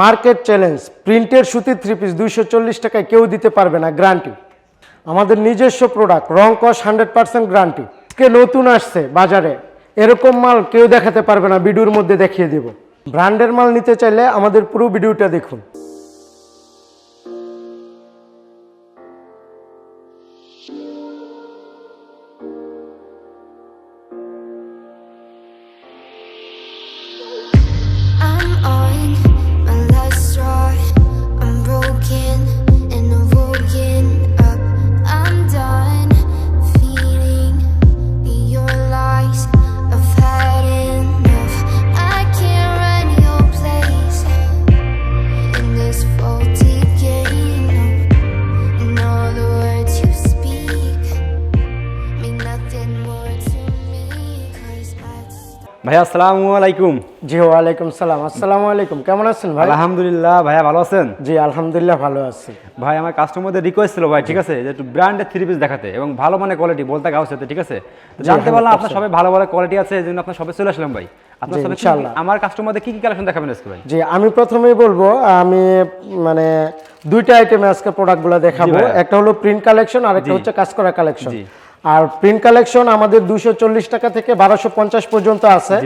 Market challenge, প্রিন্টের সুতির three piece দুইশো চল্লিশ টাকায় কেউ দিতে পারবে না গ্রান্টি আমাদের নিজস্ব প্রোডাক্ট রং কস হান্ড্রেড পার্সেন্ট গ্রান্টি কে নতুন আসছে বাজারে, এরকম মাল কেউ দেখাতে পারবে না, ভিডিওর মধ্যে দেখিয়ে দেব। ব্র্যান্ডের মাল নিতে চাইলে আমাদের পুরো ভিডিওটা দেখুন। ভাইয়া আসসালামু আলাইকুম। জি ওয়ালাইকুম সালাম। আসসালামু আলাইকুম। কেমন আছেন ভাই? আলহামদুলিল্লাহ ভাইয়া ভালো আছেন? জি আলহামদুলিল্লাহ ভালো আছি। ভাই আমার কাস্টমারদের রিকোয়েস্ট ছিল ভাই ঠিক আছে? যে একটু ব্র্যান্ডের থ্রি পিস দেখাতে এবং ভালো মানে কোয়ালিটি বলতে গাও সাথে ঠিক আছে? জানতে পারলাম আপনার সবাই ভালো ভালো কোয়ালিটি আছে এই জন্য আপনার সবাই চলে আসলাম ভাই। আমার কাস্টমারদের কি কি কালেকশন দেখাবেন আজকে ভাই? জি আমি প্রথমেই বলব আমি মানে দুইটা আইটেমে আজকে প্রোডাক্টগুলো দেখাবো। একটা হলো প্রিন্ট কালেকশন আর একটা হচ্ছে কাজ করা কালেকশন। আর প্রিন্ট কালেকশন আমাদের দুশো চল্লিশ টাকা থেকে বারোশো পঞ্চাশ পর্যন্ত আছে।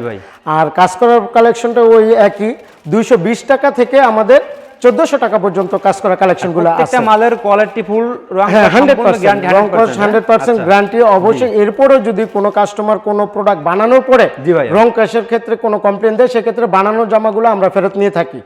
আর কাজ করার কালেকশনটা ওই একই। দুইশো বিশ টাকা থেকে আমাদের চোদ্দশো টাকা পর্যন্ত কাজ করা কালেকশনগুলো আছে। মালের quality full hundred percent guarantee অবশ্যই। এরপরেও যদি কোনো কাস্টমার কোনো প্রোডাক্ট বানানোর পরে। রং কসের ক্ষেত্রে কোনো কমপ্লেন দেয় সেক্ষেত্রে বানানোর জামাগুলো আমরা ফেরত নিয়ে থাকি।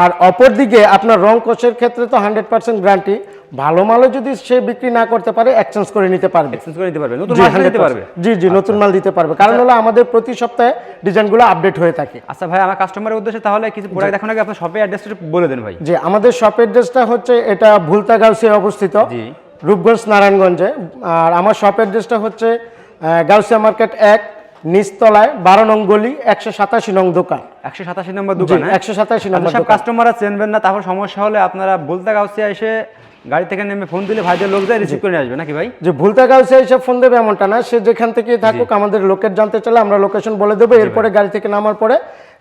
আর অপরদিকে আপনার রং কসের ক্ষেত্রে তো হান্ড্রেড পার্সেন্ট গ্যারান্টি ভালো মালও যদি সে বিক্রি না করতে পারে এক্সচেঞ্জ করে নিতে পারবে। এক্সচেঞ্জ করে দিতে পারবে নতুন মাল 100% দিতে পারবে। জি জি নতুন মাল দিতে পারবে। কারণ হলো আমাদের প্রতি সপ্তাহে ডিজাইনগুলো আপডেট হয়ে থাকে। আচ্ছা ভাই আমার কাস্টমারের উদ্দেশ্যে তাহলে কিছু প্রোডাক্ট দেখানোর আগে আপনার শপে অ্যাড্রেসটা বলে দেন ভাই। যে আমাদের শপ অ্যাড্রেসটা হচ্ছে এটা ভুলতা গাউসিয়া অবস্থিত। জি। রূপগঞ্জ নারায়ণগঞ্জে। আর আমার শপ অ্যাড্রেসটা হচ্ছে গাউসিয়া মার্কেট এক নিচতলায় বারো নং গলি একশো সাতাশি নং দোকান। একশো সাতাশি নম্বর দোকান হ্যাঁ? একশো সাতাশি আচ্ছা, নম্বর সব কাস্টমাররা চেনবেন না তারপর সমস্যা হলে আপনারা বলতে গাউসিয়া এসে গাড়ি থেকে নেমে ফোন দিলে ভাইদের লোক যায় রিসিভ করে আসবে নাকি ভাই? যে ভুলতা গাউসিয়া এসে ফোন দেবে এমনটা না। সে যেখান থেকেই থাকুক আমাদের লোকের জানতে চাইলে আমরা লোকেশন বলে দেবো। এরপরে গাড়ি থেকে নামার পরে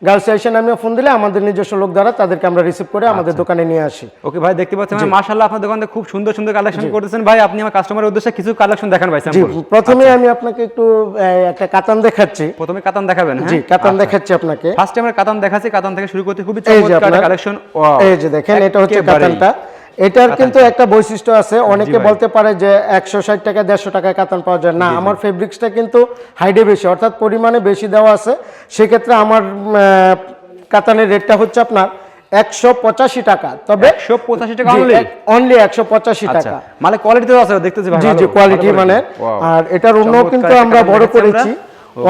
গাউসিয়া এসে নামিয়ে ফোন দিলে আমাদের নিজস্ব লোক দ্বারা তাদেরকে আমরা রিসিভ করে আচ্ছা। আমাদের দোকানে নিয়ে আসি। ওকে ভাই দেখতে পাচ্ছেন মাশাআল্লাহ আপনার দোকানে খুব সুন্দর সুন্দর কালেকশন করতেছেন। ভাই আপনি আমার কাস্টমারের উদ্দেশ্যে কিছু কালেকশন দেখান ভাই প্রথমে আমি আপনাকে একটু একটা কাতান দেখাচ্ছি। প্রথমে কাতান দেখাবেন হ্যাঁ? জি কাতান দেখাচ্ছি আপনাকে। ফার্স্টে আমরা কাতান দেখাচ্ছি। কাতান থেকে শুরু করতে খুবই চমৎকার কালেকশন এই যে দেখেন এটা হচ্ছে কাতানটা। এটার কিন্তু একটা বৈশিষ্ট্য আছে। অনেকে বলতে পারে যে একশো ষাট টাকা দেড়শো টাকায় কাতান পাওয়া যায়। না আমার ফেব্রিক্সটা কিন্তু হাইডে বেশি অর্থাৎ পরিমাণে বেশি দেওয়া আছে। সেক্ষেত্রে আমার কাতানের রেটটা হচ্ছে আপনার একশো পঁচাশি টাকা। তবে একশো পঁচাশি টাকা? অনলি একশো পঁচাশি আচ্ছা। টাকা। মানে কোয়ালিটি তো আছে দেখতেছি জি জি কোয়ালিটি মানে। আর এটার অন্য কিন্তু আমরা বড় করেছি।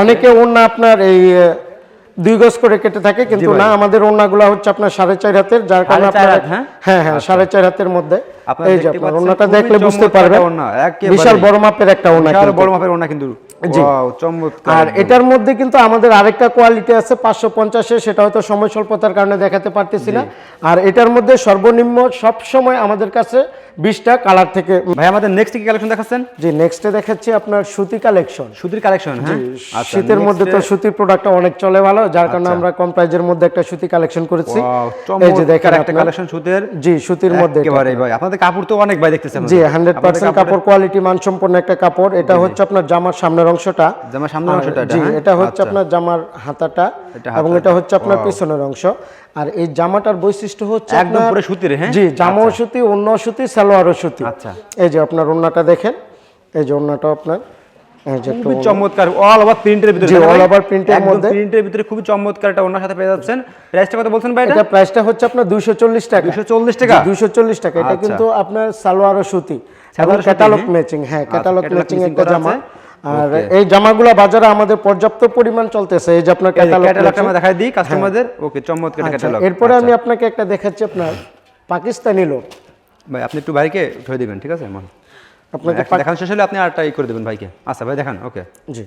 অনেকে অন্য আপনার এই দুই গজ করে কেটে থাকে কিন্তু না আমাদের ওনাগুলো হচ্ছে আপনার সাড়ে চার হাতের যার কারণে আপনার হ্যাঁ? হ্যাঁ হ্যাঁ সাড়ে চার হাতের মধ্যে। এই যে আপনার ওনাটা দেখলে বুঝতে পারবে পারবেন। বিশাল বড় মাপের একটা ওনা বিশাল বড় মাপের ওনা কিন্তু। আর। এটার মধ্যে কিন্তু আমাদের আরেকটা কোয়ালিটি আছে পাঁচশো পঞ্চাশে সেটা হয়তো সময় স্বল্পতার কারণে দেখাতে পারতেছি না। আর এটার মধ্যে সর্বনিম্ন সব সময় আমাদের কাছে বিশটা কালার থেকে ভাই আমাদের নেক্সট কি কালেকশন দেখাচ্ছেন? যে নেক্সটে দেখাচ্ছি আপনার সুতি কালেকশন সুতির কালেকশন হ্যাঁ? আচ্ছা, শীতের মধ্যে তো সুতির প্রোডাক্টটা অনেক চলে ভালো যার কারণে আচ্ছা। আমরা কম প্রাইজের মধ্যে একটা সুতি কালেকশন করেছি। এই যে দেখেন একটা কালেকশন সুতের। জি সুতির মধ্যে একেবারে ভাই আপনাদের কাপড় তো অনেক ভাই দেখতেছেন। জি হান্ড্রেড পার্সেন্ট কাপড় কোয়ালিটি মানসম্পন্ন একটা কাপড়। এটা হচ্ছে আপনার জামার সামনের অংশটা জামার সামনের অংশটা এটা, জি হ্যাঁ? এটা হচ্ছে আচ্ছা। আপনার জামার হাতাটা এবং এটা হচ্ছে আপনার পিছনের অংশ আর এই জামাটার বৈশিষ্ট্য হচ্ছে একদম পুরো সুতির, হ্যাঁ? জি জামাও সুতি অন্য সুতি সালোয়ারও সুতি আচ্ছা। এই যে আপনার ওন্নাটা দেখেন এই যে ওন্নাটা আপনার খুবই চমৎকার অল ওভার প্রিন্টের ভিতরে print এর একদম মধ্যে। প্রিন্টের ভিতরে খুবই চমৎকার একটা ওনার সাথে পেয়ে যাচ্ছেন প্রাইসটা কত বলছেন ভাই এটা এটা প্রাইসটা হচ্ছে আপনার দুইশো চল্লিশ টাকা 240 টাকা? দুইশো চল্লিশ টাকা এটা আচ্ছা। কিন্তু আপনার সালোয়ার ও সুতি সুতি, ক্যাটালগ? ম্যাচিং হ্যাঁ আচ্ছা, ক্যাটালগ ম্যাচিং একটা জামা। আর এই জামাগুলো বাজারে আমাদের পর্যাপ্ত পরিমাণ চলতেছে। এই যে আপনার ক্যাটালগ ক্যাটালগটা আমরা দেখাই দিই কাস্টমারদের ওকে চমৎকার ক্যাটালগ হ্যাঁ। এরপরে আমি আপনাকে একটা দেখাচ্ছি আপনার পাকিস্তানি লোক ভাই আপনি একটু ভাইকে উঠে দিবেন ঠিক আছে? মন আপনাকে দেখান শেষ হলে আপনি আরেকটা ই করে দেবেন ভাইকে। আচ্ছা ভাই দেখান ওকে জি।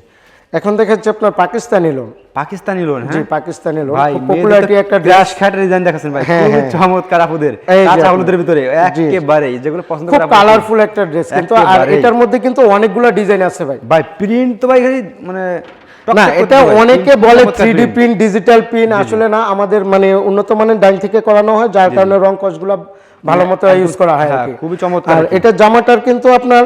এখন দেখাচ্ছি আপনার পাকিস্তানি লোক পাকিস্তানি লোন জি হ্যাঁ পাকিস্তানি লোক ভাই পপুলারিটি একটা ড্রেস খাটের ডিজাইন দেখাচ্ছেন ভাই। হ্যাঁ, খুবই হ্যাঁ। চমৎকার আপুদের। কাঁচা হলুদের ভিতরে জি, জি। একেবারে যেগুলো পছন্দ খুব করে আপুরা- কালারফুল একটা ড্রেস কিন্তু আর এটার মধ্যে কিন্তু অনেকগুলো ডিজাইন আছে ভাই। ভাই প্রিন্ট তো ভাই মানে না এটা অনেকে বলে চমৎকার three D print digital print আসলে না আমাদের মানে উন্নত মানের ডাইং থেকে করানো হয় যার কারণে রং কসগুলো ভালো মতো ইউজ করা হয় হ্যাঁ, খুবই চমৎকার আর এটা জামাটার কিন্তু আপনার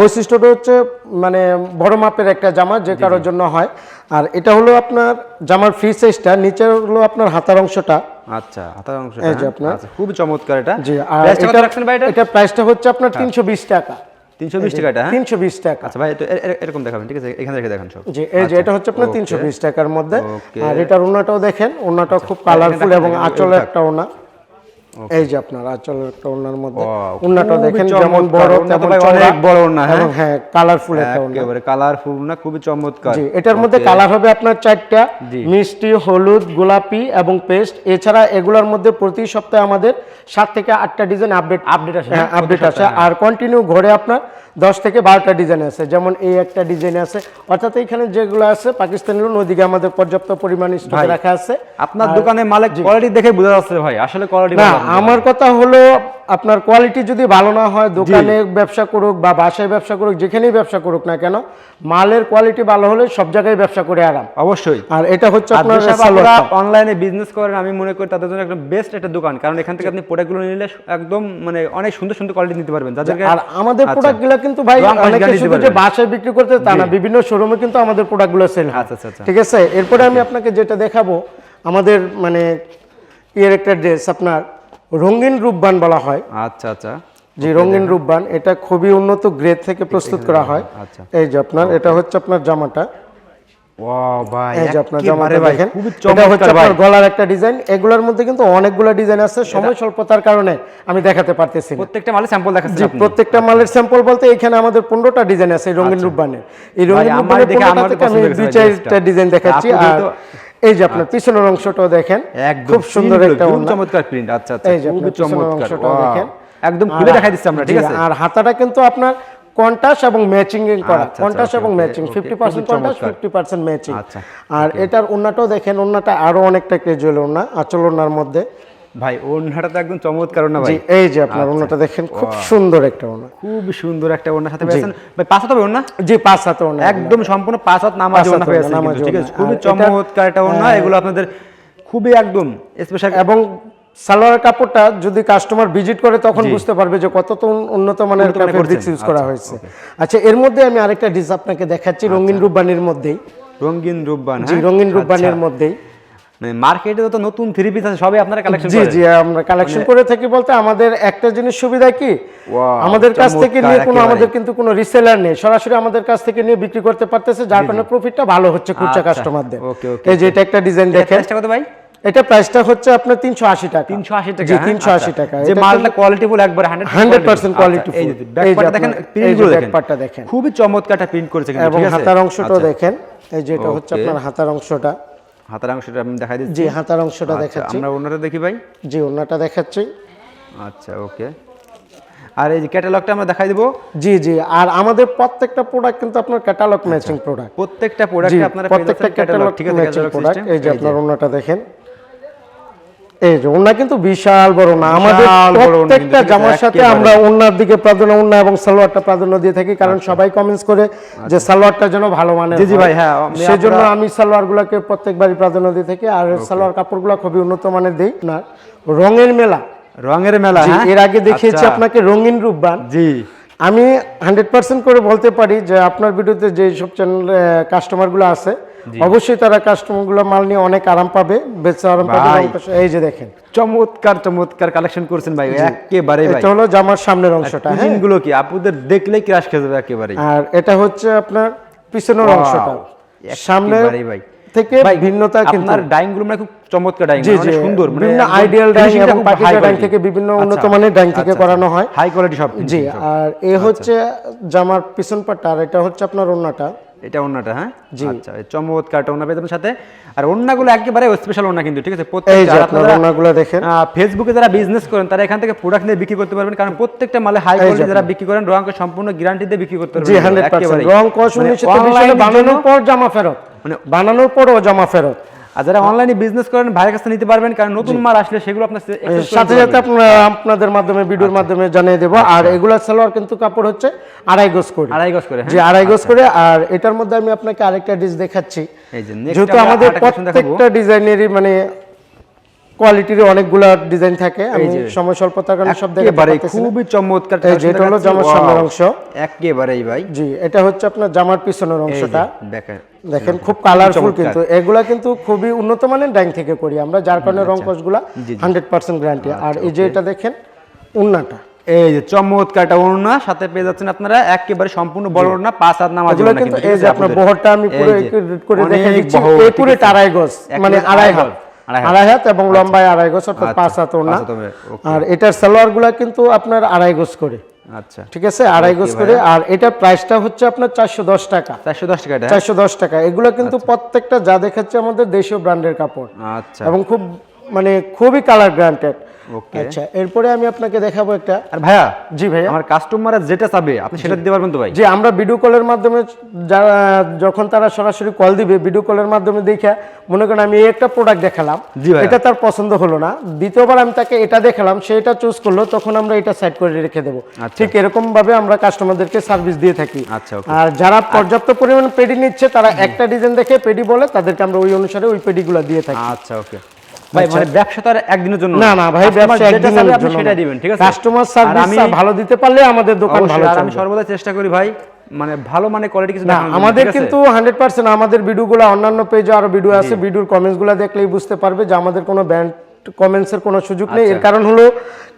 বৈশিষ্ট্যটা হচ্ছে মানে বড় মাপের একটা জামা যে কারোর জন্য হয়। আর এটা হলো আপনার জামার ফ্রি সাইজটা নিচে হলো আপনার হাতার অংশটা। আচ্ছা হাতার অংশ এই যে আপনার। আচ্ছা খুবই চমৎকার এটা। জি আর এটা রাখছেন ভাই এটা? এটা প্রাইসটা হচ্ছে আপনার তিনশো বিশ টাকা। 320 টাকা এটা হ্যাঁ? তিনশো বিশ টাকা। আচ্ছা ভাই এরকম দেখাবেন ঠিক আছে? এখানে রেখে দেখান সব। জি এই যে এটা হচ্ছে আপনার okay. তিনশো বিশ টাকার মধ্যে। আর এটার ওনাটাও দেখেন ওনাটাও খুব কালারফুল এবং আঁচলের একটা ওনা এই যে আপনার আঁচলের একটা ওনার মধ্যে ওনাটা দেখেন যেমন বড় তেমন অনেক বড় ওড়না, হ্যাঁ? হ্যাঁ কালারফুল একটা ওনা একেবারে কালারফুল না খুবই চমৎকার। জি এটার মধ্যে কালার হবে আপনার চারটা মিষ্টি হলুদ গোলাপি এবং পেস্ট। এছাড়া এগুলোর মধ্যে প্রতি সপ্তাহে আমাদের সাত থেকে আটটা ডিজাইন আপডেট Update আসে, হ্যাঁ আপডেট আছে সপ্তাহে, আর কন্টিনিউ ঘরে আপনার দশ থেকে বারোটা ডিজাইন আছে। যেমন এই একটা ডিজাইন আছে। অর্থাৎ এখানে যেগুলো আছে পাকিস্তানি লোন ওইদিকে আমাদের পর্যাপ্ত পরিমাণ স্টক রাখা আছে। আপনার দোকানে মালিক কোয়ালিটি দেখে বোঝা যাচ্ছে ভাই আসলে কোয়ালিটি আমার কথা হলো আপনার কোয়ালিটি যদি ভালো না হয় দোকানে ব্যবসা করুক বা বাসায় ব্যবসা করুক যেখানেই ব্যবসা করুক না কেন মালের কোয়ালিটি ভালো হলে সব জায়গায় ব্যবসা করে আরাম। অবশ্যই। আর এটা হচ্ছে আপনার অনলাইনে বিজনেস করেন আমি মনে করি তাদের জন্য একদম বেস্ট একটা দোকান। কারণ এখান থেকে আপনি প্রোডাক্টগুলো নিলে একদম মানে অনেক সুন্দর সুন্দর কোয়ালিটি নিতে পারবেন। যাদেরকে আর আমাদের আচ্ছা। প্রোডাক্টগুলো কিন্তু ভাই অনেকে শুধু যে বাসায় বিক্রি করতে তা না বিভিন্ন শোরুমে কিন্তু আমাদের প্রোডাক্টগুলো সেল আচ্ছা, আচ্ছা, আচ্ছা। ঠিক আছে? এরপরে আমি আপনাকে যেটা দেখাবো আমাদের মানে ইয়ের একটা ড্রেস আপনার রঙিন রূপবান বলা হয়। আচ্ছা আচ্ছা। যে রঙিন রূপবান এটা খুবই উন্নত গ্রেড থেকে প্রস্তুত করা হয় আচ্ছা। এই যে আপনার এটা হচ্ছে আপনার জামাটা। আমি দেখাতে পারতেছি প্রত্যেকটা জি মালের স্যাম্পল বলতে এখানে আমাদের পনেরোটা ডিজাইন আছে রঙিন রূপবানের। এই রঙিন আচ্ছা। রূপবানের আমি দুই চারটা ডিজাইন দেখাচ্ছি। আর এই যে আপনার পিছনের অংশটাও দেখেন খুব সুন্দর একটা চমৎকার প্রিন্ট আচ্ছা আচ্ছা এই যে চমৎকার অংশটাও দেখেন। একদম খুলে দেখাই দিচ্ছি আমরা ঠিক আছে? আর হাতাটা কিন্তু আপনার কন্টাস এবং ম্যাচিং করা। আচ্ছা, কন্টাস আচ্ছা, এবং matching fifty percent contrast. Fifty percent matching আচ্ছা, আর এটার ওন্নাটাও দেখেন ওন্নাটা আরও অনেকটা ক্রেজুয়াল ওন্না আচল ওন্নার মধ্যে। ভাই ওড়নাটা তো একদম চমৎকার ভাই। এই যে আপনার ওন্নাটা দেখেন খুব সুন্দর একটা খুব সুন্দর একটা ওড়নার সাথে পেয়েছেন। ভাই পাঁচ হাত ওড়না? জি পাঁচ হাতে একদম সম্পূর্ণ পাঁচ হাত নামাজ ওড়না পেয়েছেন ঠিক আছে? খুবই চমৎকার একটা ওড়না এগুলো আপনাদের খুবই একদম স্পেশাল এবং সালোয়ার কাপড়টা যদি কাস্টমার ভিজিট করে তখন বুঝতে পারবে যে কত তো উন্নত মানের ফেব্রিক্স ইউজ করা আচ্ছা, হয়েছে। আচ্ছা এর মধ্যে আমি আরেকটা ডিস আপনাকে দেখাচ্ছি রঙিন রূপবানির মধ্যেই। রঙিন রূপবান জি হ্যাঁ? রঙিন রূপবানির আচ্ছা। মধ্যেই। মানে মার্কেটে তো নতুন থ্রি পিস আছে সবই আপনারা কালেকশন জি জি আমরা কালেকশন করে থাকি বলতে আমাদের একটা জিনিস সুবিধা কি? আমাদের কাছ থেকে নিয়ে কোনো আমাদের কিন্তু কোনো রিসেলার নেই। সরাসরি আমাদের কাছ থেকে নিয়ে বিক্রি করতে পারতেছে যার কারণে প্রফিটটা ভালো হচ্ছে খুচরা আচ্ছা, কাস্টমারদের এই যে এটা একটা ডিজাইন দেখেন। কত ভাই? এটা প্রাইসটা হচ্ছে আপনার তিনশো আশি টাকা। তিনশো আশি টাকা জি হ্যাঁ? তিনশো আশি আচ্ছা। টাকা। যে মালটা কোয়ালিটি ফুল একবার হান্ড্রেড হান্ড্রেড পার্সেন্ট কোয়ালিটি আচ্ছা, এই যে ব্যাকপার্টটা দেখেন দেখেন। ব্যাকপার্টটা দেখেন। খুবই চমৎকার একটা প্রিন্ট করেছে কিন্তু এবং ঠিক আছে? হাতার অংশটাও আচ্ছা, দেখেন। এই যে এটা হচ্ছে আপনার হাতার অংশটা। হাতার অংশটা আমি দেখাই দিচ্ছি। জি হাতার অংশটা আচ্ছা, দেখাচ্ছি। আমরা ওনাটা দেখি ভাই। জি ওনাটা দেখাচ্ছি। আচ্ছা ওকে। আর এই ক্যাটালগটা আমরা দেখাই দিব। জি জি আর আমাদের প্রত্যেকটা প্রোডাক্ট কিন্তু আপনার ক্যাটালগ ম্যাচিং প্রোডাক্ট প্রত্যেকটা প্রোডাক্ট আপনারা প্রত্যেকটা ক্যাটালগ ঠিক আছে ক্যাটালগ এই যে। আপনার ওনাটা দেখেন। এই যে ওনা কিন্তু বিশাল বড় না আমাদের প্রত্যেকটা জামার সাথে আমরা ওনার দিকে প্রাধান্য ওনা এবং সালোয়ারটা প্রাধান্য দিয়ে থাকি কারণ সবাই কমেন্টস করে যে সালোয়ারটা যেন ভালো আচ্ছা। জি, জি ভাই, হ্যাঁ, আমি সেজন্য আপনারা- আমি সালোয়ারগুলোকে প্রত্যেকবারই প্রাধান্য দিয়ে থাকি আর সালোয়ার কাপড়গুলো খুবই উন্নত মানের দিই। না রঙের মেলা। রঙের মেলা হ্যাঁ? এর আগে দেখিয়েছি আচ্ছা, আপনাকে রঙিন রূপবান। জি। আমি হান্ড্রেড পার্সেন্ট করে বলতে পারি যে আপনার ভিডিওতে যে সব চ্যানেল কাস্টমারগুলো আছে অবশ্যই তারা কাস্টমারগুলো মাল নিয়ে অনেক আরাম পাবে বেচা আরাম পাবে এই যে দেখেন। চমৎকার চমৎকার কালেকশন করেছেন ভাই একেবারে ভাই। এটা হলো জামার সামনের অংশটা হ্যাঁ। গুলো কি? আপুদের দেখলেই ক্রাশ খেয়ে যাবে একেবারে আর এটা হচ্ছে আপনার পিছনের অংশটা। সামনে ভাই। থেকে ভিন্নতা কিন্তু আপনার ডাইং মানে খুব চমৎকার ডাইং জি জি। সুন্দর মানে বিভিন্ন আইডিয়াল ডাইং এবং পাকিস্তান ডাইং থেকে বিভিন্ন উন্নত মানের ডাইং থেকে করানো হয়। হাই কোয়ালিটি সব জি আর এ হচ্ছে জামার পিছন পাটটা আর এটা হচ্ছে আপনার ওন্নাটা। এটা ওন্নাটা হ্যাঁ? আচ্ছা এই চমৎকারটা ওন্না পেয়ে সাথে। আর ওন্নাগুলো একেবারে স্পেশাল ওন্না কিন্তু ঠিক আছে? এই প্রত্যেকটা যে আপনারা ওন্নাগুলো দেখেন। ফেসবুকে যারা বিজনেস করেন তারা এখান থেকে প্রোডাক্ট নিয়ে বিক্রি করতে পারবেন কারণ প্রত্যেকটা মালে হাই কোয়ালিটি যারা বিক্রি করেন রঙকে সম্পূর্ণ গ্যারান্টি দিয়ে বিক্রি করতে পারবেন জি হান্ড্রেড পার্সেন্ট রং কস মানে উনিশশো online এর বানানোর পর জামা ফেরত। মানে বানানোর পরও জমা ফেরত। আর যারা অনলাইনে বিজনেস করেন ভাইয়ের কাছে নিতে পারবেন কারণ নতুন মাল আসলে সেগুলো আপনার সাথে সাথে আপনারা আপনাদের মাধ্যমে ভিডিওর মাধ্যমে জানিয়ে দেবো। আর এগুলা সালোয়ার কিন্তু কাপড় হচ্ছে আড়াই গজ করে। আড়াই গজ করে, হ্যাঁ? যে আড়াই গজ করে। আর এটার মধ্যে আমি আপনাকে আরেকটা ডিশ দেখাচ্ছি। যেহেতু আমাদের প্রত্যেকটা ডিজাইনেরই মানে কোয়ালিটির অনেকগুলা ডিজাইন থাকে। আমি সময় স্বল্পতার কারণে সব দেখাতে পারতেছি। খুবই চমৎকার এই যে, এটা হলো জামার সামনের! অংশ। একেবারেই ভাই। জি এটা হচ্ছে আপনার জামার পিছনের অংশটা। দেখেন। দেখেন খুব কালারফুল কিন্তু। এগুলা কিন্তু খুবই উন্নত মানের ডাইং থেকে করি আমরা যার কারণে রং আচ্ছা। জি, জি। হান্ড্রেড পার্সেন্ট গ্যারান্টি আর এই যে এটা দেখেন উন্নাটা। এই যে চমৎকারটা ওড়না সাথে পেয়ে যাচ্ছেন আপনারা একেবারে সম্পূর্ণ বড় ওড়না পাঁচ হাত নামাজ কিন্তু এই যে আপনার বহরটা আমি পুরো করে দেখে দিচ্ছি। একুরেট আড়াই গজ মানে আড়াই হাত। আড়াই হাত। এবং লম্বায় আড়াই গোছ অর্থাৎ আচ্ছা, পাঁচ হাত ওড়না। okay। আর এটার সালোয়ারগুলো কিন্তু আপনার আড়াই গোছ করে। আচ্ছা। ঠিক আছে? আড়াই গজ করে। আর এটার প্রাইসটা হচ্ছে আপনার চারশো দশ টাকা। চারশো দশ টাকা চারশো দশ টাকা। এগুলো কিন্তু প্রত্যেকটা যা দেখাচ্ছে আমাদের দেশীয় ব্র্যান্ডের কাপড়। আচ্ছা। এবং খুব মানে খুবই কালার গ্রান্টেড Okay. আচ্ছা এরপরে আমি আপনাকে দেখাবো একটা আর ভাইয়া জি ভাইয়া। আমার কাস্টমাররা যেটা চাবে আপনি সেটা দিতে পারবেন তো ভাই? যে আমরা ভিডিও কলের মাধ্যমে যারা যখন তারা সরাসরি কল দিবে ভিডিও কলের মাধ্যমে দেখে মনে করেন আমি একটা প্রোডাক্ট দেখালাম এটা তার পছন্দ হলো না দ্বিতীয়বার আমি তাকে এটা দেখালাম সে এটা চুজ করল তখন আমরা এটা সাইড করে রেখে দেবো। আচ্ছা। ঠিক এরকম ভাবে আমরা কাস্টমারদেরকে সার্ভিস দিয়ে থাকি। আচ্ছা, আর যারা পর্যাপ্ত পরিমাণ পেডি নিচ্ছে তারা একটা ডিজাইন দেখে পেডি বলে তাদেরকে আমরা ওই অনুসারে ওই পেডিগুলো দিয়ে থাকি। আচ্ছা ওকে ভাই মানে ব্যবসা তো একদিনের জন্য না না ভাই ব্যবসা একদিনের জন্য সেটা দিবেন ঠিক আছে? কাস্টমার সার্ভিস আমি ভালো দিতে পারলে আমাদের দোকান ভালো চলবে আমি সর্বদা চেষ্টা করি ভাই মানে ভালো মানে কোয়ালিটি কিছু না আমাদের কিন্তু হান্ড্রেড পার্সেন্ট আমাদের ভিডিওগুলো অন্যান্য পেজে আরও ভিডিও আছে ভিডিওর কমেন্টসগুলো দেখলেই বুঝতে পারবে যে আমাদের কোনো ব্যান্ড কমেন্টসের কোনো সুযোগ নেই। আচ্ছা। এর কারণ হলো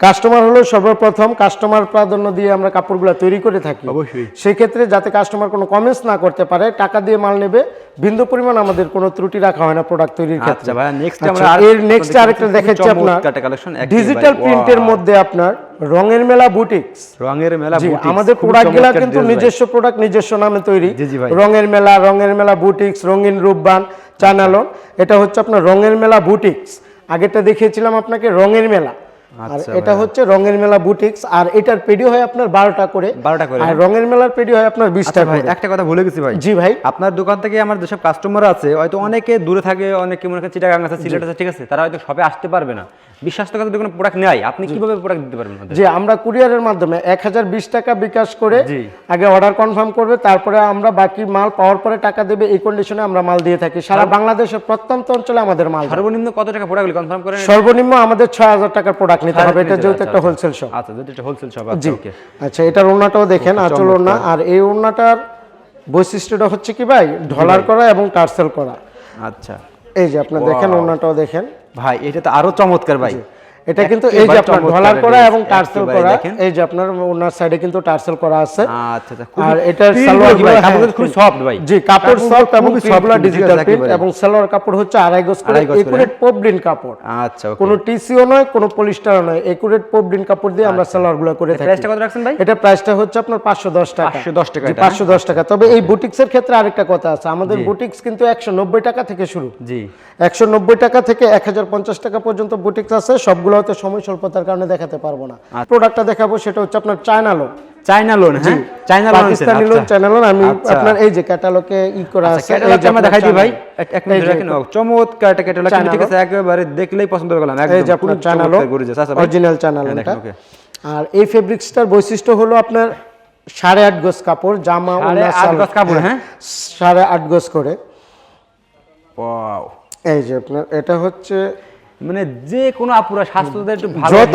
কাস্টমার হলো সর্বপ্রথম কাস্টমার প্রাধান্য দিয়ে আমরা কাপড়গুলো তৈরি করে থাকি। অবশ্যই। সেক্ষেত্রে যাতে কাস্টমার কোনো কমেন্টস না করতে পারে টাকা দিয়ে মাল নেবে বিন্দু পরিমাণ আমাদের কোনো ত্রুটি রাখা হয় না প্রোডাক্ট তৈরির ক্ষেত্রে। আচ্ছা next আচ্ছা, এর নেক্সট আরেকটা দেখাচ্ছি আপনার। ডিজিটাল প্রিন্টের মধ্যে আপনার রঙের মেলা বুটিক্স রঙের মেলা আমাদের খুব প্রোডাক্টগুলো চমৎকার কিন্তু নিজস্ব প্রোডাক্ট নিজস্ব নামে তৈরি। রঙের মেলা রঙের মেলা বুটিক্স রঙিন রূপবান চানালন এটা হচ্ছে আপনার রঙের মেলা বুটিক্স আগেরটা দেখিয়েছিলাম আপনাকে রঙের মেলা। আর আচ্ছা এটা হচ্ছে রঙের মেলা বুটিক্স আর এটার পেডি হয় আপনার বারোটা করে। 12টা করে, আর হ্যাঁ। রঙের মেলার পেডি হয় আপনার বিশটা আচ্ছা ভাই একটা কথা ভুলে গেছি ভাই। জি ভাই। আপনার দোকান থেকে আমার যেসব কাস্টমার আছে হয়তো অনেকে দূরে থাকে অনেকে মনে করেন চিটাগাং আছে সিলেট আছে ঠিক আছে তারা হয়তো সবে আসতে পারবে না। বিশ্বাস তো যদি কোনো প্রোডাক্ট নেয় আপনি কীভাবে প্রোডাক্ট দিতে পারবেন যে আমরা কুরিয়ারের মাধ্যমে এক হাজার বিশ টাকা বিকাশ করে আগে অর্ডার কনফার্ম করবে তারপরে আমরা বাকি মাল পাওয়ার পরে টাকা দেবে এই কন্ডিশনে আমরা মাল দিয়ে থাকি। সারা বাংলাদেশের প্রত্যন্ত অঞ্চলে আমাদের মাল। সর্বনিম্ন কত টাকা প্রোডাক্ট কনফার্ম করেন সর্বনিম্ন আমাদের ছয় হাজার টাকার প্রোডাক্ট নিতে হবে। এটা আচ্ছা, যেহেতু আচ্ছা, একটা আচ্ছা। হোলসেল শপ আচ্ছা যেটা একটা হোলসেল শপ জি। ওকে আচ্ছা এটার ওড়নাটাও দেখেন আচল ওড়না। আর এই ওড়নাটার বৈশিষ্ট্যটা হচ্ছে কি ভাই? ঢলার করা এবং টার্সেল করা। আচ্ছা। এই যে আপনার দেখেন ওড়নাটাও দেখেন। ভাই এটা তো আরও চমৎকার ভাই। এটা কিন্তু এই যে আপনার ঢলার করা এবং টার্সেল করা এই যে আপনার ওনার সাইডে কিন্তু টার্সেল করা আছে। আচ্ছা আচ্ছা আর print সালোয়ার কি ভাই? কাপড় খুব সফট ভাই। জি কাপড় সফট এবং সেগুলো ডিজিটাল প্রিন্ট এবং সালোয়ার কাপড় হচ্ছে আড়াই গজ করে একুরেট পবলিন কাপড়। আচ্ছা কোনো টিসিও নয় কোনো পলিস্টারও নয় একুরেট পবলিন কাপড় দিয়ে আমরা গুলো করে থাকি। প্রাইসটা কত রাখছেন ভাই? এটা প্রাইসটা হচ্ছে আপনার পাঁচশো দশ টাকা। 510 টাকা এটা, পাঁচশো দশ টাকা। তবে এই বুটিক্সের ক্ষেত্রে আরেকটা কথা আছে। আমাদের বুটিক্স কিন্তু একশো নব্বই টাকা থেকে শুরু। জি। একশো নব্বই টাকা থেকে এক হাজার পঞ্চাশ টাকা পর্যন্ত বুটিক্স আছে। সবগুলো হয়তো সময় স্বল্পতার কারণে দেখাতে পারব না। আচ্ছা। প্রোডাক্টটা দেখাবো সেটা হচ্ছে আপনার চায়না লোন চাইনা লোন হ্যাঁ? China lawn Pakistani lawn China lawn আমি আচ্ছা। আপনার এই যে ক্যাটালগে ই করা আছে এই যে ক্যাটালগটা আমরা দেখাই দিই ভাই। এক- মিনিট রাখেন চমৎকার একটা ক্যাটালগ চায়না ঠিক আছে একেবারে দেখলেই পছন্দ হয়ে গেলাম এই যে আপনার চায়না লোন আচ্ছা অরিজিনাল চায়না লোনটা আর এই ফেব্রিক্সটার বৈশিষ্ট্য হলো আপনার সাড়ে আট গজ কাপড় জামা সাড়ে আট গজ কাপড়, হ্যাঁ? সাড়ে আট গজ করে! এই যে আপনার এটা হচ্ছে মানে যে কোনো আপুরা স্বাস্থ্যদের একটু ভালো যত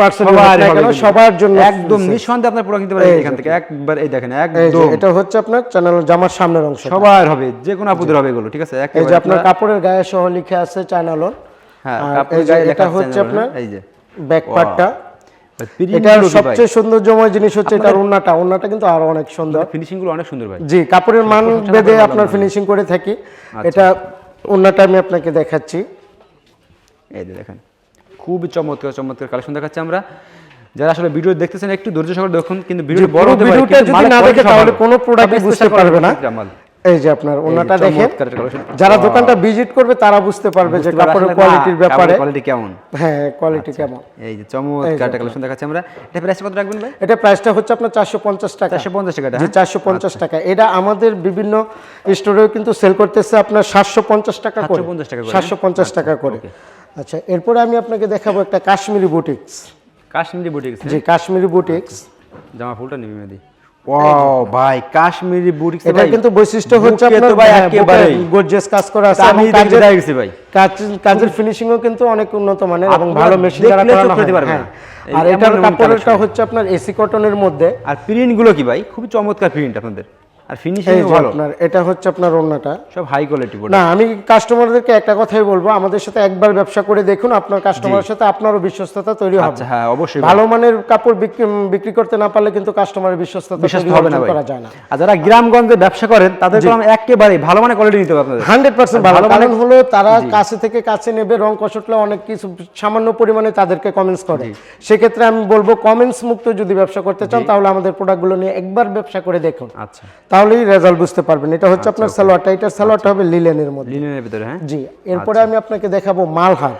person হোক সবার জন্য একদম নিঃসন্দেহে আপনার প্রোডাক্ট নিতে পারেন এখান থেকে। একবার এই দেখেন একদম। এটা হচ্ছে আপনার চ্যানেল জামার সামনের অংশ সবার হবে যে কোনো আপুদের হবে এগুলো ঠিক আছে? এই যে আপনার কাপড়ের গায়ে সহ লিখে আছে চায়না লোন হ্যাঁ কাপড়ের গায়ে এটা লেখা হচ্ছে আপনার এই যে। ব্যাক পার্টটা এটার ভাই? সবচেয়ে সৌন্দর্যময় জিনিস হচ্ছে এটার ওন্নাটা ওন্নাটা কিন্তু আরও অনেক সুন্দর। ফিনিশিংগুলো অনেক সুন্দর ভাই। জি কাপড়ের মান বেঁধে আপনার ফিনিশিং করে থাকি। আচ্ছা। এটা ওন্নাটা আমি আপনাকে দেখাচ্ছি। এই যে দেখেন খুবই চমৎকার চমৎকার কালেকশন দেখাচ্ছি আমরা। যারা আসলে ভিডিও দেখতেছেন একটু ধৈর্য সহকারে দেখুন কিন্তু ভিডিও বড় হতে পারে যদি না দেখে তাহলে কোনো special বুঝতে পারবে না। এই যে আপনার ওনাটা দেখেন। যারা দোকানটা ভিজিট করবে তারা বুঝতে পারবে যে কাপড়ের কোয়ালিটির ব্যাপারে কোয়ালিটি কেমন? হ্যাঁ কোয়ালিটি কেমন। এই যে চমৎকার কালেকশন দেখাচ্ছি আমরা। এটা প্রাইস কত রাখবেন ভাই? এটা প্রাইসটা হচ্ছে আপনার চারশো পঞ্চাশ টাকা। 450 টাকা হ্যাঁ? চারশো পঞ্চাশ টাকা। এটা আমাদের বিভিন্ন স্টোরেও কিন্তু সেল করতেছে আপনার সাতশো পঞ্চাশ টাকা করে। 750 টাকা করে, সাতশো পঞ্চাশ টাকা করে। আচ্ছা এরপরে আমি আপনাকে দেখাবো একটা কাশ্মীরি বুটিক্স। কাশ্মীরি বুটিক জি কাশ্মীরি বুটিক্স। জামা ফুলটা নিবি মেদি ওয়াও ভাই কাশ্মীরি বুটিক এটা কিন্তু বৈশিষ্ট্য হচ্ছে আপনার ভাই হ্যাঁ, একেবারে গর্জিয়াস কাজ করা আছে আমি দেখে কাজের- ভাই। কাজ- কাজের ফিনিশিংও কিন্তু অনেক উন্নত মানের এবং ভালো মেশিন দ্বারা করানো হয়। হ্যাঁ। আর এটার কাপড়টা হচ্ছে আপনার এসি কটনের মধ্যে। আর প্রিন্টগুলো কি ভাই? খুবই চমৎকার প্রিন্ট আপনাদের। আর ফিনিশিং ভালো। আপনার এটা হচ্ছে আপনার ওড়নাটা। সব হাই কোয়ালিটি না আমি কাস্টমারদেরকে একটা কথাই বলব আমাদের সাথে একবার ব্যবসা করে দেখুন আপনার কাস্টমারের সাথে আপনারও বিশ্বস্ততা তৈরি হবে। আচ্ছা হ্যাঁ অবশ্যই ভালো। মানের কাপড় বিক্রি করতে না পারলে কিন্তু কাস্টমারের বিশ্বস্ততা তৈরি হবে না করা যায় না। আর যারা গ্রামগঞ্জে ব্যবসা করেন তাদের একেবারে ভালো মানে কোয়ালিটি নিতে হবে আপনাদের হান্ড্রেড পার্সেন্ট ভালো ভালো কারণ হলো তারা কাছে থেকে কাছে নেবে রং কষটলে অনেক কিছু সামান্য পরিমাণে তাদেরকে কমেন্টস করে। সেক্ষেত্রে আমি বলব কমেন্টস মুক্ত যদি ব্যবসা করতে চান তাহলে আমাদের প্রোডাক্টগুলো নিয়ে একবার ব্যবসা করে দেখুন। আচ্ছা। তাহলেই রেজাল্ট বুঝতে পারবেন। এটা হচ্ছে আপনার সালোয়ারটা। এটার সালোয়ারটা হবে লিলেনের মধ্যে। লিলেনের ভিতরে হ্যাঁ? জি এরপরে আমি আপনাকে দেখাবো মালহার।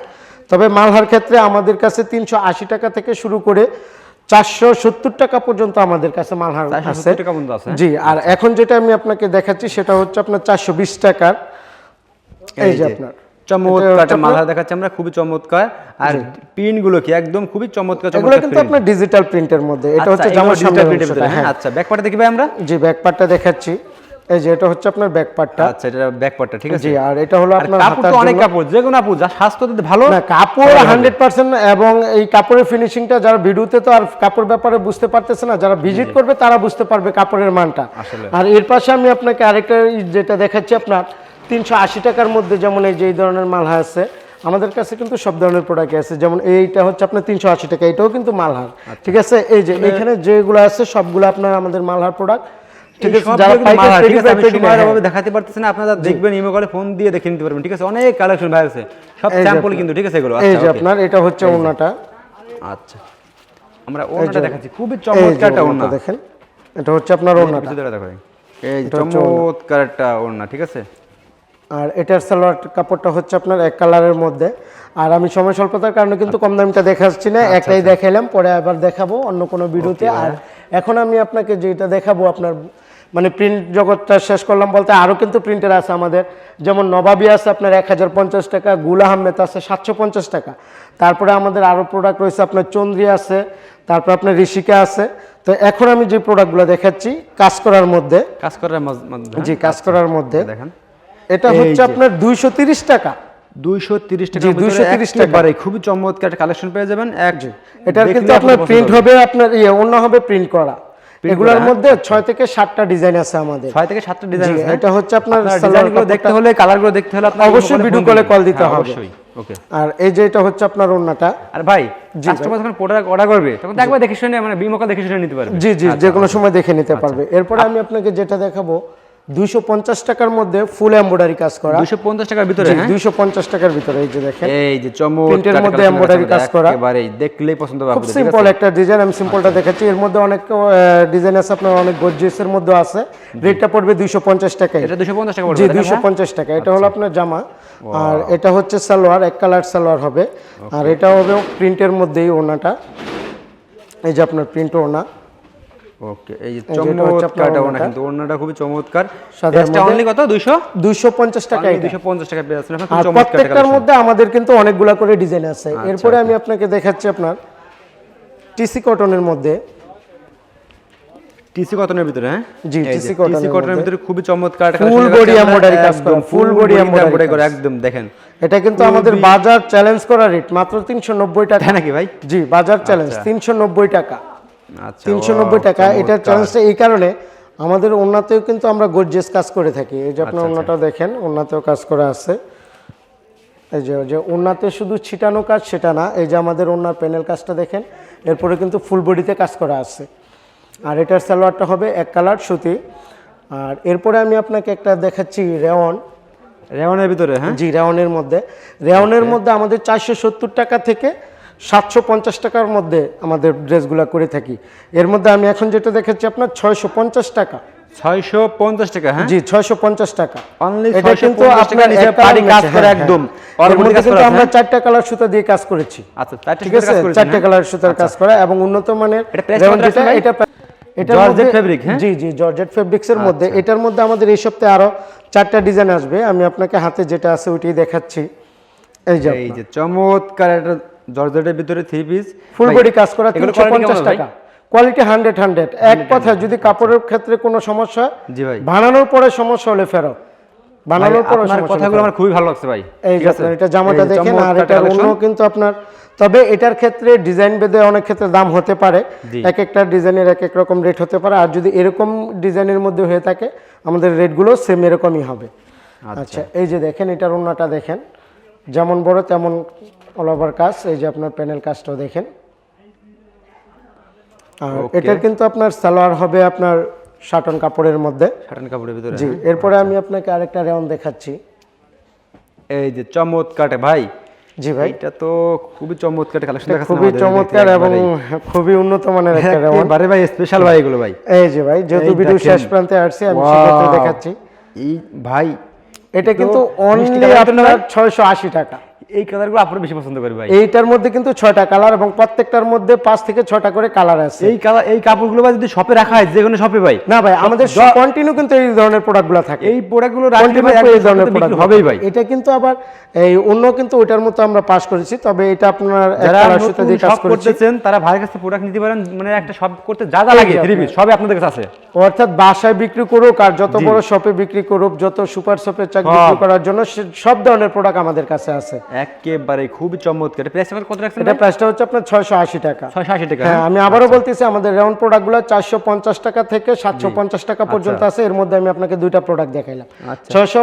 তবে মালহার ক্ষেত্রে আমাদের কাছে তিনশো আশি টাকা থেকে শুরু করে চারশো সত্তর টাকা পর্যন্ত আমাদের কাছে মালহার 470 আছে টাকা পর্যন্ত আছে, হ্যাঁ? জি আর এখন যেটা আমি আপনাকে দেখাচ্ছি সেটা হচ্ছে আপনার চারশো বিশ টাকার। এই যে। আপনার। চমৎকার দেখাচ্ছি আমরা খুবই চমৎকার। আর পিনগুলো কি? একদম খুবই চমৎকার কিন্তু আপনার ডিজিটাল প্রিন্টের মধ্যে। এটা আচ্ছা, হচ্ছে জামার হ্যাঁ? আচ্ছা ব্যাক পার্টে দেখি ভাই আমরা। জি ব্যাক পার্টটা দেখাচ্ছি। এই যে এটা হচ্ছে আপনার ব্যাক পার্টটা আচ্ছা এটা ব্যাক পার্টটা ঠিক আছে। জি আর এটা হলো আপনার কাপড় তো অনেক কাপড় যে কোনো কাপড় যা স্বাস্থ্য যদি ভালো না কাপড় হান্ড্রেড পার্সেন্ট এবং এই কাপড়ের ফিনিশিংটা যারা ভিডিওতে তো আর কাপড় ব্যাপারে বুঝতে পারতেছে না যারা ভিজিট করবে তারা বুঝতে পারবে কাপড়ের মানটা। আর এর পাশে আমি আপনাকে আরেকটা যেটা দেখাচ্ছি আপনার তিনশো আশি টাকার মধ্যে যেমন এই যে এই ধরনের মালহা আছে আমাদের কাছে কিন্তু সব ধরনের প্রোডাক্ট আছে। যেমন এইটা হচ্ছে আপনার তিনশো আশি টাকা এটাও কিন্তু মালহার। আচ্ছা। ঠিক আছে? এই যে এখানে যেগুলো আছে সবগুলো আপনার আমাদের মালহার প্রোডাক্ট ঠিক আছে? যারা পাইকারি মালা, ঠিক আছে, পেটি আমি পেটি সময়ের নেয়, অভাবে দেখাতে পারতেছি আপনারা দেখবেন ইমো কলে ফোন দিয়ে দেখে নিতে পারবেন। ঠিক আছে? অনেক কালেকশন ভাই আছে। সব স্যাম্পল আপনার- কিন্তু ঠিক আছে এগুলো? এই আচ্ছা যে আপনার এটা হচ্ছে ওনাটা আচ্ছা। আমরা ওনাটা দেখাচ্ছি। খুবই চমৎকার একটা দেখেন। এটা হচ্ছে আপনার এই চমৎকার একটা ঠিক আছে? আর এটার সালোয়ার কাপড়টা হচ্ছে আপনার এক কালারের মধ্যে। আর আমি সময় স্বল্পতার কারণে কিন্তু কম দামিটা দেখাচ্ছি না আচ্ছা, একটাই দেখাইলাম পরে আবার দেখাবো অন্য কোনো ভিডিওতে। আর এখন আমি আপনাকে যেটা দেখাবো আপনার মানে প্রিন্ট জগৎটা শেষ করলাম বলতে আরও কিন্তু প্রিন্টের আছে আমাদের। যেমন নবাবী আছে আপনার এক হাজার পঞ্চাশ টাকা গুল আহমেদ আছে সাতশো পঞ্চাশ টাকা। তারপরে আমাদের আরও প্রোডাক্ট রয়েছে আপনার চন্দ্রী আছে তারপর আপনার ঋষিকা আছে। তো এখন আমি যে প্রোডাক্টগুলো দেখাচ্ছি কাজ করার মধ্যে। কাজ করার জি কাজ করার মধ্যে। দেখেন। এটা হচ্ছে। আপনার দুইশো তিরিশ টাকা। দুইশো তিরিশ টাকা 230 টাকা। একেবারে খুবই চমৎকার একটা কালেকশন পেয়ে যাবেন। এক এটার কিন্তু আপনার আপনার প্রিন্ট হবে। হবে আপনার ইয়ে অন্য হবে প্রিন্ট করা। এগুলোর মধ্যে ছয় থেকে সাতটা ডিজাইন আছে আমাদের। ছয় থেকে সাতটা ডিজাইন আছে এটা হচ্ছে আপনার সালোয়ার ডিজাইনগুলো দেখতে হলে কালারগুলো দেখতে হলে আপনার অবশ্যই ইমো video ফোন call এ দিবেন। call দিতে হবে। অবশ্যই ওকে। আর এই যে এটা হচ্ছে আপনার ওন্নাটা আর ভাই কাস্টমার যখন প্রোডাক্ট অর্ডার করবে তখন তো দেখে শুনে মানে দেখে শুনে নিতে পারবে। জি জি আচ্ছা, যে কোনো সময় দেখে নিতে পারবে। এরপরে আমি আপনাকে যেটা দেখাবো দুইশো পঞ্চাশ টাকার মধ্যে ফুল এমব্রয়ডারি কাজ করা। দুশো পঞ্চাশ টাকার ভিতরে হ্যাঁ? দুইশো পঞ্চাশ টাকার ভিতরে এই যে দেখেন। এই যে মধ্যে দেখাচ্ছি কাজ করা। দেখলেই পছন্দ হবে খুব সিম্পল একটা ডিজাইন আমি সিম্পলটা দেখাচ্ছি। এর মধ্যে অনেক ডিজাইন আছে আপনার অনেক গর্জিয়াসের মধ্যে আছে। রেটটা পড়বে দুইশো পঞ্চাশ টাকায়। এটা দুশো পঞ্চাশ টাকা পড়বে জি দুইশো? পঞ্চাশ টাকা। এটা হলো আপনার জামা। আর এটা হচ্ছে সালোয়ার এক কালার সালোয়ার হবে। আর এটা হবে প্রিন্টের মধ্যেই ওনাটা এই যে আপনার প্রিন্ট ওনা ওকে এই এটা ওনা কিন্তু খুবই চমৎকার। মধ্যে- অনলি কত? 200 দুইশো পঞ্চাশ টাকা এটা। দুশো পঞ্চাশ টাকা পেয়ে যাচ্ছেন। চমৎকার প্রত্যেকটার মধ্যে আমাদের কিন্তু অনেকগুলা করে ডিজাইন আছে। আচ্ছা, এরপরে আমি আপনাকে দেখাচ্ছি আপনার টিসি কটনের মধ্যে। টিসি কটনের ভিতরে হ্যাঁ? জি, cotton TC এর কটনের ভিতরে খুবই চমৎকার একটা collection body দেখাচ্ছি কাজ করা, body embroidery embroidery করা। একদম দেখেন। এটা কিন্তু আমাদের বাজার চ্যালেঞ্জ করা রেট মাত্র তিনশো নব্বই টাকা। নাকি ভাই? জি বাজার চ্যালেঞ্জ তিনশো নব্বই টাকা। আচ্ছা তিনশো wow, নব্বই টাকা। এটার। চ্যালেঞ্জটা এই কারণে আমাদের ওনাতেও কিন্তু আমরা গর্জিয়াস কাজ করে থাকি। এই যে আচ্ছা, আপনার ওনাটা দেখেন ওনাতেও কাজ করা আছে। এই যে যে ওনাতে শুধু ছিটানো কাজ সেটা না এই যে আমাদের ওনার প্যানেল কাজটা দেখেন এরপরে কিন্তু ফুল বডিতে কাজ করা আছে। আর এটার সালোয়ারটা হবে এক কালার সুতি। আর এরপরে আমি আপনাকে একটা দেখাচ্ছি রেওয়ান রেওয়ানের ভিতরে হ্যাঁ? জি রেওয়ানের মধ্যে। রেওয়ানের মধ্যে আমাদের চারশো সত্তর টাকা থেকে সাতশো পঞ্চাশ টাকার মধ্যে আমাদের ড্রেসগুলো করে থাকি এর মধ্যে আমি এখন যেটা দেখাচ্ছি আপনার ছয়শো পঞ্চাশ টাকা ছয়শো পঞ্চাশ টাকা হ্যাঁ জি ছয়শো পঞ্চাশ টাকা এটা কিন্তু আপনার কাজ হ্যাঁ, করে হ্যাঁ। একদম। কিন্তু আমরা হ্যাঁ? চারটা কালার সুতা দিয়ে কাজ করেছি আচ্ছা চারটে ঠিক আছে কাজ করেছেন, চারটে? কালার সুতার কাজ করা এবং উন্নত মানের এটা? এটা Georgette মধ্যে- হ্যাঁ? জি জি জর্জেট ফেব্রিক্স এর মধ্যে এটার মধ্যে আমাদের এই সপ্তাহে আরও চারটা ডিজাইন আসবে আমি আপনাকে হাতে যেটা আছে ওইটাই দেখাচ্ছি এই যে এই যে চমৎকার একটা জর্জেটের ভিতরে থ্রি পিস ফুল বডি কাজ করা তিনশো পঞ্চাশ টাকা। কোয়ালিটি হান্ড্রেড হান্ড্রেড এক কথা যদি কাপড়ের ক্ষেত্রে কোনো সমস্যা জি ভাই। বানানোর পরে সমস্যা হলে ফেরত। বানানোর পরে কথাগুলো আমার খুবই ভালো লাগছে ভাই। এই এটা জামাটা দেখেন আর এটার অন্য কিন্তু আপনার। তবে এটার ক্ষেত্রে ডিজাইন বেদে অনেক ক্ষেত্রে দাম হতে পারে। এক একটা ডিজাইনের এক এক রকম রেট হতে পারে। আর যদি এরকম ডিজাইনের মধ্যে হয়ে থাকে আমাদের রেটগুলো সেম এরকমই হবে। আচ্ছা। এই যে দেখেন এটার অন্যটা দেখেন। যেমন বড় তেমন অল ওভার কাজ। এই যে আপনার প্যানেল কাজটাও দেখেন। আর. এটার কিন্তু আপনার সালোয়ার হবে আপনার শাটন কাপড়ের মধ্যে। শাটান কাপড়ের ভিতরে জি এরপরে আমি আপনাকে আরেকটা রেওন দেখাচ্ছি। এই যে চমৎকার ভাই। জি ভাই। এটা তো খুবই চমৎকার কালেকশন এটা দেখাচ্ছেন খুবই চমৎকার এবং খুবই উন্নত মানের একটা রেওয়ান একেবারে ভাই স্পেশাল ভাই এগুলো ভাই। এই যে ভাই যেহেতু ভিডিও শেষ প্রান্তে আসছি আমি সেক্ষেত্রে দেখাচ্ছি। এই ভাই এটা কিন্তু অনলি আপনার ছয়শো আশি টাকা। এই কালারগুলো আপনারা বেশি পছন্দ করি ভাই। এইটার মধ্যে কিন্তু ছয়টা কালার এবং প্রত্যেকটার মধ্যে পাঁচ থেকে ছয়টা করে কালার আছে। এই কালার এই কাপড়গুলো ভাই যদি শপে রাখা হয় যে কোনো শপে ভাই। না ভাই আমাদের কন্টিনিউ কিন্তু এই ধরনের প্রোডাক্টগুলো থাকে। এই প্রোডাক্টগুলো এই ধরনের প্রোডাক্ট হবেই ভাই। এটা কিন্তু আবার এই অন্য কিন্তু ওইটার মতো আমরা পাস করেছি তবে এটা আপনার যারা সুতা দিয়ে কাজ করতেছেন তারা ভাইয়ের কাছে প্রোডাক্ট নিতে পারেন মানে একটা শপ করতে যা যা লাগে থ্রি সবই আপনাদের কাছে আছে। অর্থাৎ বাসায় বিক্রি করুক আর যত বড় শপে বিক্রি করুক যত সুপার শপে চাক বিক্রি করার জন্য সব ধরনের প্রোডাক্ট আমাদের কাছে আছে। একেবারে খুবই চমৎকার। প্রাইস কত রাখছেন এটা প্রাইসটা হচ্ছে আপনার ছয়শো আশি টাকা। ছয়শো আশি টাকা হ্যাঁ আমি আবারও বলতেছি আমাদের রাউন্ড প্রোডাক্টগুলো চারশো পঞ্চাশ টাকা থেকে সাতশো পঞ্চাশ টাকা পর্যন্ত আছে। এর মধ্যে আমি আপনাকে দুইটা প্রোডাক্ট দেখাইলাম। আচ্ছা। ছয়শো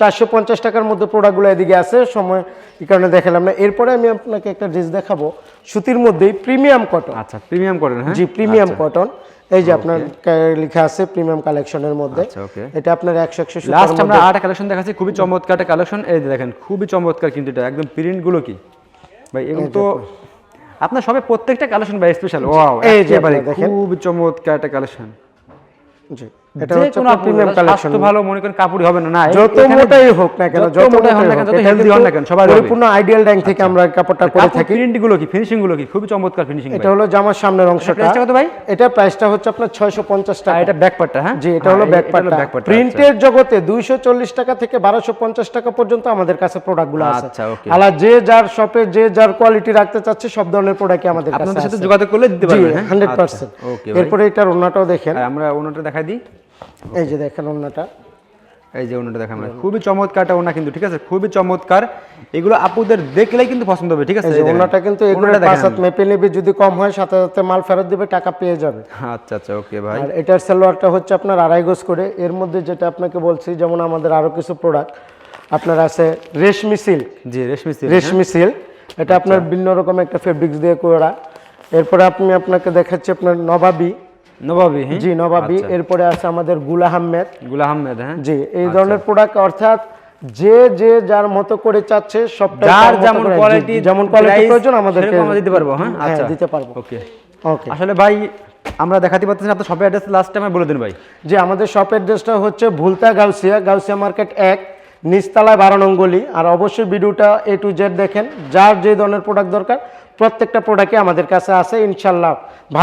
চারশো পঞ্চাশ টাকার মধ্যে প্রোডাক্টগুলো এদিকে আছে। সময় এই কারণে দেখালাম না। এরপরে আমি আপনাকে একটা ড্রেস দেখাবো। সুতির মধ্যেই প্রিমিয়াম কটন আচ্ছা প্রিমিয়াম হ্যাঁ? জি প্রিমিয়াম কটন এই যে আপনার লেখা আছে প্রিমিয়াম কালেকশনের মধ্যে। আচ্ছা, এটা আপনার একশো একশো লাস্ট আমরা আট কালেকশন দেখাচ্ছি খুবই চমৎকার একটা কালেকশন এই যে দেখেন খুবই চমৎকার কিন্তু এটা একদম প্রিন্টগুলো কি? ভাই এগুলো তো আপনার সবে প্রত্যেকটা কালেকশন ভাই স্পেশাল ওয়াও এই যে ভাই। খুবই চমৎকার একটা কালেকশন জি। এটা হচ্ছে প্রিমিয়াম কালেকশন ভালো মনে করেন কাপড়ই হবে না। না যত মোটাই হোক না কেন যত মোটাই হোক না কেন যত হেলদি হোক না কেন সবাই পরিপূর্ণ আইডিয়াল ড্যাং থেকে আমরা কাপড়টা করে থাকি। প্রিন্টগুলো কি? ফিনিশিংগুলো কি? খুবই চমৎকার ফিনিশিং এটা হলো জামার সামনের অংশটা। প্রাইসটা কত ভাই? এটা প্রাইসটা হচ্ছে আপনার 650 টাকা। এটা ব্যাক পার্টটা হ্যাঁ? জি এটা হলো ব্যাক পার্টটা back part টা, আচ্ছা। প্রিন্টের জগতে 240 টাকা থেকে 1250 টাকা পর্যন্ত আমাদের কাছে প্রোডাক্টগুলো আছে। আচ্ছা. আলা যে যার শপে যে যার কোয়ালিটি রাখতে চাচ্ছে সব ধরনের প্রোডাক্টই আমাদের কাছে আপনাদের সাথে যোগাযোগ করলে দিতে পারবেন হ্যাঁ? 100% ওকে এরপরে এটার ওন্নাটাও দেখেন। আমরা ওনাটা দেখাই দিই। এই যে দেখেন ওন্নাটা। এই যে ওনাটা আমরা। খুবই চমৎকারটা ওনা কিন্তু ঠিক আছে? খুবই চমৎকার। এগুলো আপুদের দেখলেই কিন্তু পছন্দ হবে ঠিক আছে? দেখেন। ওন্নাটা কিন্তু ওনাটা পাঁচ হাত মেপে নেবে যদি কম হয় সাথে সাথে মাল ফেরত দিবে টাকা পেয়ে যাবে। আচ্ছা আচ্ছা ওকে ভাই। আর এটার সালোয়ারটা হচ্ছে আপনার আড়াই গোজ করে। এর মধ্যে যেটা আপনাকে বলছি যেমন আমাদের আরও কিছু প্রোডাক্ট আপনার আছে রেশমি সিল্ক জি রেশমি সিল্ক রেশমি সিল্ক এটা আপনার ভিন্ন রকম একটা ফেব্রিক্স দিয়ে করা। এরপরে আপনি আপনাকে দেখাচ্ছি আপনার নবাবি। নবাবি হ্যাঁ? জি নবাবি। এরপরে আছে আমাদের গুল আহমেদ। গুলা আহমেদ হ্যাঁ? জি এই ধরনের প্রোডাক্ট অর্থাৎ যে যে যার মতো করে চাচ্ছে সবটাই যার যেমন কোয়ালিটি যেমন কোয়ালিটি প্রয়োজন আমাদেরকে আমরা দিতে পারব হ্যাঁ? হ্যাঁ আচ্ছা। দিতে পারব। ওকে ওকে আসলে ভাই আমরা দেখাতে পারতেছি আপনার শপের অ্যাড্রেস লাস্ট টাইমে বলে দিন ভাই। যে আমাদের শপ অ্যাড্রেসটা হচ্ছে ভুলতা গাউসিয়া গাউসিয়া মার্কেট এক নিচতলায় বারো নঙ্গলি আর অবশ্যই ভিডিওটা এ টু জেড দেখেন যার যে ধরনের প্রোডাক্ট দরকার প্রত্যেকটা প্রোডাক্টই আমাদের কাছে আছে ইনশাল্লাহ ভালো